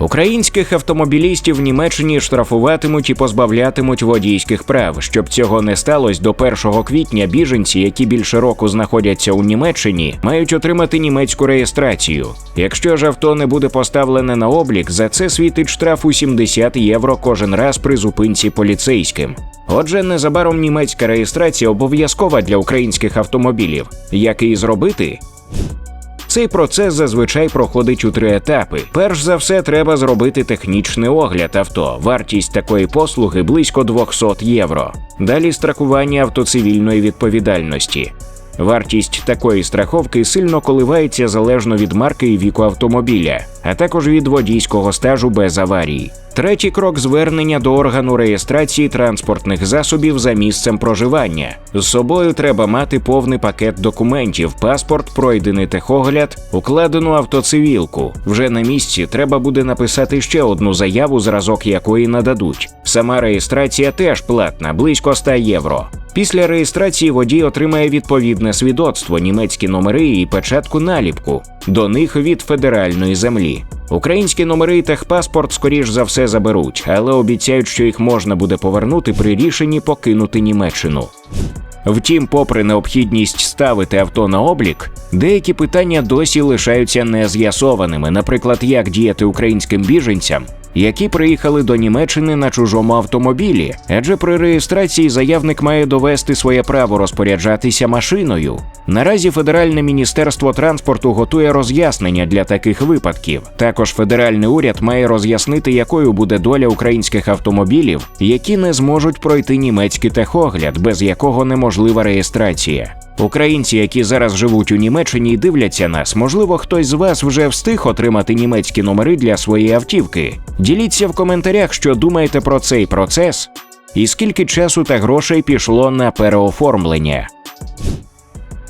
Українських автомобілістів в Німеччині штрафуватимуть і позбавлятимуть водійських прав. Щоб цього не сталося, до 1 квітня біженці, які більше року знаходяться у Німеччині, мають отримати німецьку реєстрацію. Якщо ж авто не буде поставлене на облік, за це світить штраф у 70 євро кожен раз при зупинці поліцейським. Отже, незабаром німецька реєстрація обов'язкова для українських автомобілів. Як її зробити? Цей процес зазвичай проходить у три етапи. Перш за все, треба зробити технічний огляд авто. Вартість такої послуги близько 200 євро. Далі страхування автоцивільної відповідальності. Вартість такої страховки сильно коливається залежно від марки і віку автомобіля, а також від водійського стажу без аварій. Третій крок звернення до органу реєстрації транспортних засобів за місцем проживання. З собою треба мати повний пакет документів, паспорт, пройдений техогляд, укладену автоцивілку. Вже на місці треба буде написати ще одну заяву, зразок якої нададуть. Сама реєстрація теж платна, близько 100 євро. Після реєстрації водій отримає відповідне свідоцтво, німецькі номери і печатку наліпку. До них від федеральної землі. Українські номери і техпаспорт, скоріш за все, заберуть, але обіцяють, що їх можна буде повернути при рішенні покинути Німеччину. Втім, попри необхідність ставити авто на облік, деякі питання досі лишаються нез'ясованими, наприклад, як діяти українським біженцям, які приїхали до Німеччини на чужому автомобілі, адже при реєстрації заявник має довести своє право розпоряджатися машиною. Наразі Федеральне міністерство транспорту готує роз'яснення для таких випадків. Також федеральний уряд має роз'яснити, якою буде доля українських автомобілів, які не зможуть пройти німецький техогляд, без якого неможлива реєстрація. Українці, які зараз живуть у Німеччині і дивляться нас, можливо, хтось з вас вже встиг отримати німецькі номери для своєї автівки. Діліться в коментарях, що думаєте про цей процес, і скільки часу та грошей пішло на переоформлення.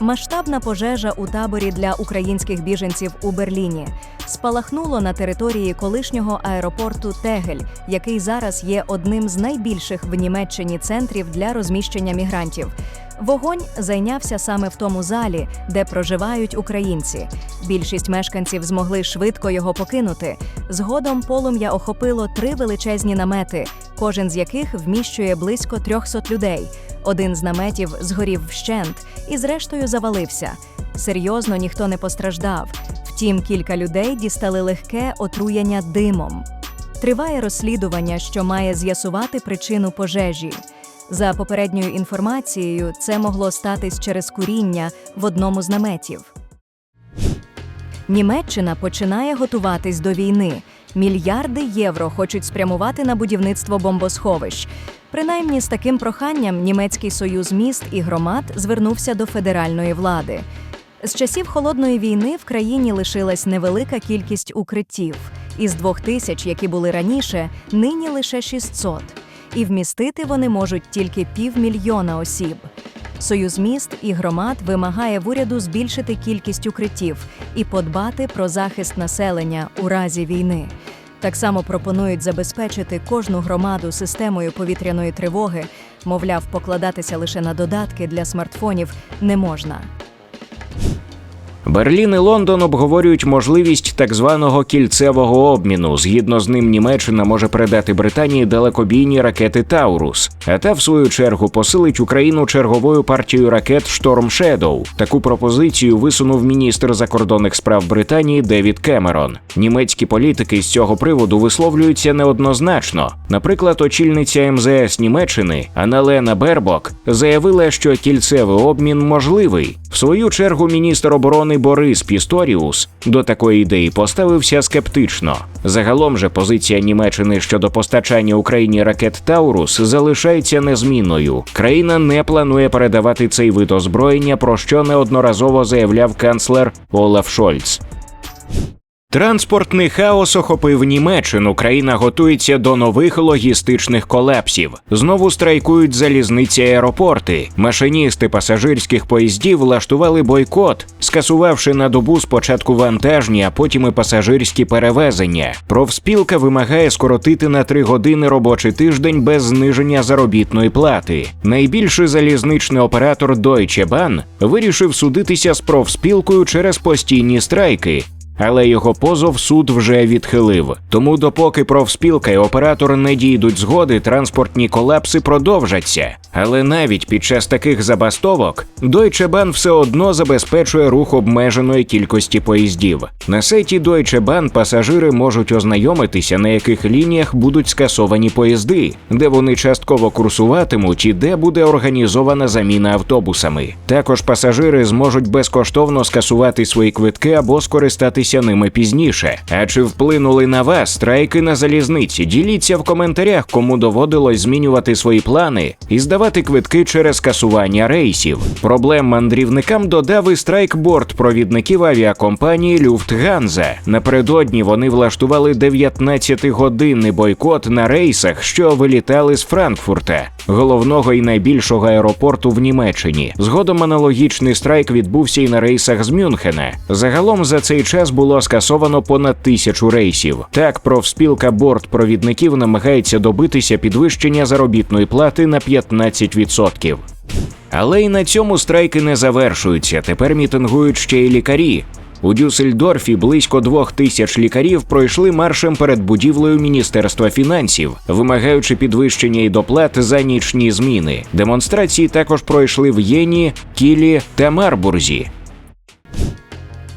Масштабна пожежа у таборі для українських біженців у Берліні спалахнуло на території колишнього аеропорту Тегель, який зараз є одним з найбільших в Німеччині центрів для розміщення мігрантів. Вогонь зайнявся саме в тому залі, де проживають українці. Більшість мешканців змогли швидко його покинути. Згодом полум'я охопило три величезні намети, кожен з яких вміщує близько 300 людей. Один з наметів згорів вщент і, зрештою, завалився. Серйозно ніхто не постраждав. Втім, кілька людей дістали легке отруєння димом. Триває розслідування, що має з'ясувати причину пожежі. За попередньою інформацією, це могло статись через куріння в одному з наметів. Німеччина починає готуватись до війни. Мільярди євро хочуть спрямувати на будівництво бомбосховищ. Принаймні з таким проханням німецький союз міст і громад звернувся до федеральної влади. З часів холодної війни в країні лишилась невелика кількість укриттів. Із двох тисяч, які були раніше, нині лише 600. І вмістити вони можуть тільки півмільйона осіб. Союз міст і громад вимагає в уряду збільшити кількість укриттів і подбати про захист населення у разі війни. Так само пропонують забезпечити кожну громаду системою повітряної тривоги. Мовляв, покладатися лише на додатки для смартфонів не можна. Берлін і Лондон обговорюють можливість так званого кільцевого обміну. Згідно з ним, Німеччина може передати Британії далекобійні ракети Таурус, а та в свою чергу посилить Україну черговою партією ракет Шторм Шедоу. Таку пропозицію висунув міністр закордонних справ Британії Девід Кемерон. Німецькі політики з цього приводу висловлюються неоднозначно. Наприклад, очільниця МЗС Німеччини Аналена Бербок заявила, що кільцевий обмін можливий. В свою чергу міністр оборони Борис Пісторіус до такої ідеї поставився скептично. Загалом же позиція Німеччини щодо постачання Україні ракет Таурус залишається незмінною. Країна не планує передавати цей вид озброєння, про що неодноразово заявляв канцлер Олаф Шольц. Транспортний хаос охопив Німеччину. Країна готується до нових логістичних колапсів. Знову страйкують залізниці аеропорти. Машиністи пасажирських поїздів влаштували бойкот, скасувавши на добу спочатку вантажні, а потім і пасажирські перевезення. Профспілка вимагає скоротити на три години робочий тиждень без зниження заробітної плати. Найбільший залізничний оператор Deutsche Bahn вирішив судитися з профспілкою через постійні страйки. Але його позов суд вже відхилив. Тому, допоки профспілка і оператор не дійдуть згоди, транспортні колапси продовжаться. Але навіть під час таких забастовок Deutsche Bahn все одно забезпечує рух обмеженої кількості поїздів. На сайті Deutsche Bahn пасажири можуть ознайомитися, на яких лініях будуть скасовані поїзди, де вони частково курсуватимуть і де буде організована заміна автобусами. Також пасажири зможуть безкоштовно скасувати свої квитки або скористатися ними пізніше. А чи вплинули на вас страйки на залізниці? Діліться в коментарях, кому доводилось змінювати свої плани і здавати квитки через скасування рейсів. Проблем мандрівникам додав і страйк бортпровідників авіакомпанії Люфтганза. Напередодні вони влаштували 19-годинний бойкот на рейсах, що вилітали з Франкфурта, головного і найбільшого аеропорту в Німеччині. Згодом аналогічний страйк відбувся і на рейсах з Мюнхена. Загалом за цей час було скасовано понад тисячу рейсів. Так, профспілка бортпровідників намагається добитися підвищення заробітної плати на 15%. Але й на цьому страйки не завершуються. Тепер мітингують ще й лікарі. У Дюссельдорфі близько двох тисяч лікарів пройшли маршем перед будівлею Міністерства фінансів, вимагаючи підвищення і доплат за нічні зміни. Демонстрації також пройшли в Єні, Кілі та Марбурзі.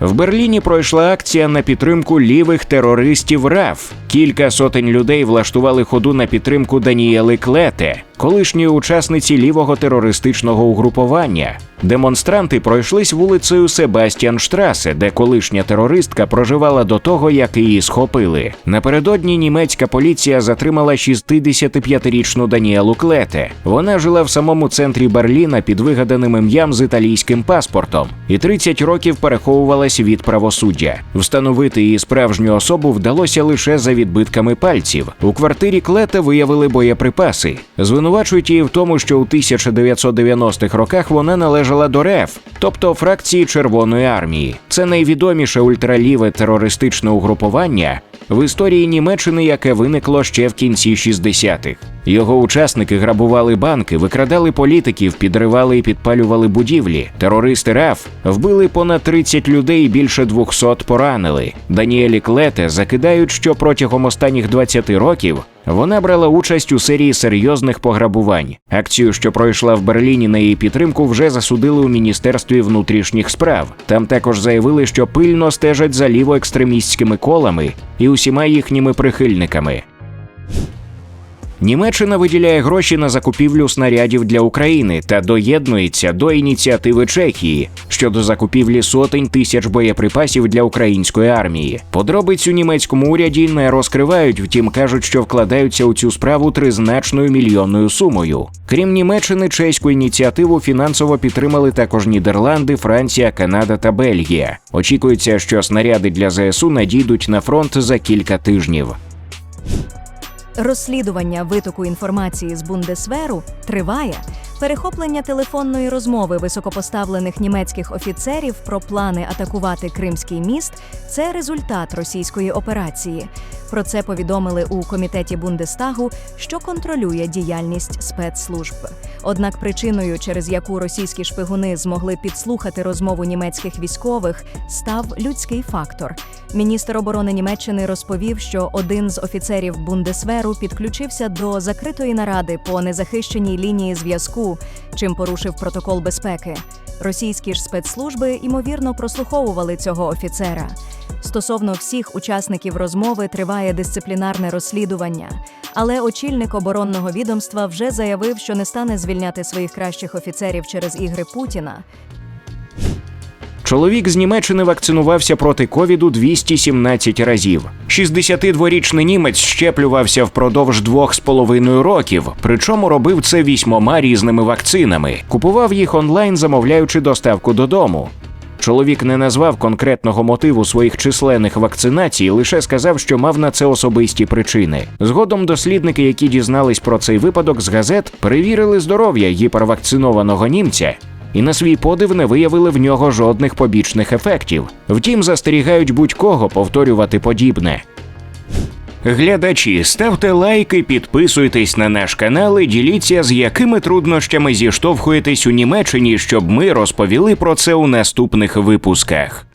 В Берліні пройшла акція на підтримку лівих терористів РАФ. Кілька сотень людей влаштували ходу на підтримку Даніели Клете, колишньої учасниці лівого терористичного угрупування. Демонстранти пройшлись вулицею Себастьянштрасе, де колишня терористка проживала до того, як її схопили. Напередодні німецька поліція затримала 65-річну Даніелу Клете. Вона жила в самому центрі Берліна під вигаданим ім'ям з італійським паспортом і 30 років переховувалась від правосуддя. Встановити її справжню особу вдалося лише за відбитками пальців. У квартирі Клете виявили боєприпаси. Звинувачують її в тому, що у 1990-х роках вона належала до РЕФ, тобто фракції Червоної армії. Це найвідоміше ультраліве терористичне угрупування в історії Німеччини, яке виникло ще в кінці 60-х. Його учасники грабували банки, викрадали політиків, підривали і підпалювали будівлі. Терористи РАФ вбили понад 30 людей, і більше 200 поранили. Даніелі Клете закидають, що протягом останніх 20 років вона брала участь у серії серйозних пограбувань. Акцію, що пройшла в Берліні на її підтримку, вже засудили у міністерстві внутрішніх справ. Там також заявили, що пильно стежать за лівоекстремістськими колами і усіма їхніми прихильниками. Німеччина виділяє гроші на закупівлю снарядів для України та доєднується до ініціативи Чехії щодо закупівлі сотень тисяч боєприпасів для української армії. Подробиць у німецькому уряді не розкривають, втім кажуть, що вкладаються у цю справу тризначною мільйонною сумою. Крім Німеччини, чеську ініціативу фінансово підтримали також Нідерланди, Франція, Канада та Бельгія. Очікується, що снаряди для ЗСУ надійдуть на фронт за кілька тижнів. Розслідування витоку інформації з Бундесверу триває. Перехоплення телефонної розмови високопоставлених німецьких офіцерів про плани атакувати Кримський міст це результат російської операції. Про це повідомили у комітеті Бундестагу, що контролює діяльність спецслужб. Однак причиною, через яку російські шпигуни змогли підслухати розмову німецьких військових, став людський фактор. Міністр оборони Німеччини розповів, що один з офіцерів Бундесверу підключився до закритої наради по незахищеній лінії зв'язку, чим порушив протокол безпеки. Російські ж спецслужби ймовірно прослуховували цього офіцера. Стосовно всіх учасників розмови триває дисциплінарне розслідування, але очільник оборонного відомства вже заявив, що не стане звільняти своїх кращих офіцерів через ігри Путіна. Чоловік з Німеччини вакцинувався проти ковіду 217 разів. 62-річний німець щеплювався впродовж двох з половиною років, причому робив це вісьмома різними вакцинами. Купував їх онлайн, замовляючи доставку додому. Чоловік не назвав конкретного мотиву своїх численних вакцинацій, лише сказав, що мав на це особисті причини. Згодом дослідники, які дізнались про цей випадок з газет, перевірили здоров'я гіпервакцинованого німця і на свій подив не виявили в нього жодних побічних ефектів. Втім, застерігають будь-кого повторювати подібне. Глядачі, ставте лайки, підписуйтесь на наш канал і діліться, з якими труднощами зіштовхуєтесь у Німеччині, щоб ми розповіли про це у наступних випусках.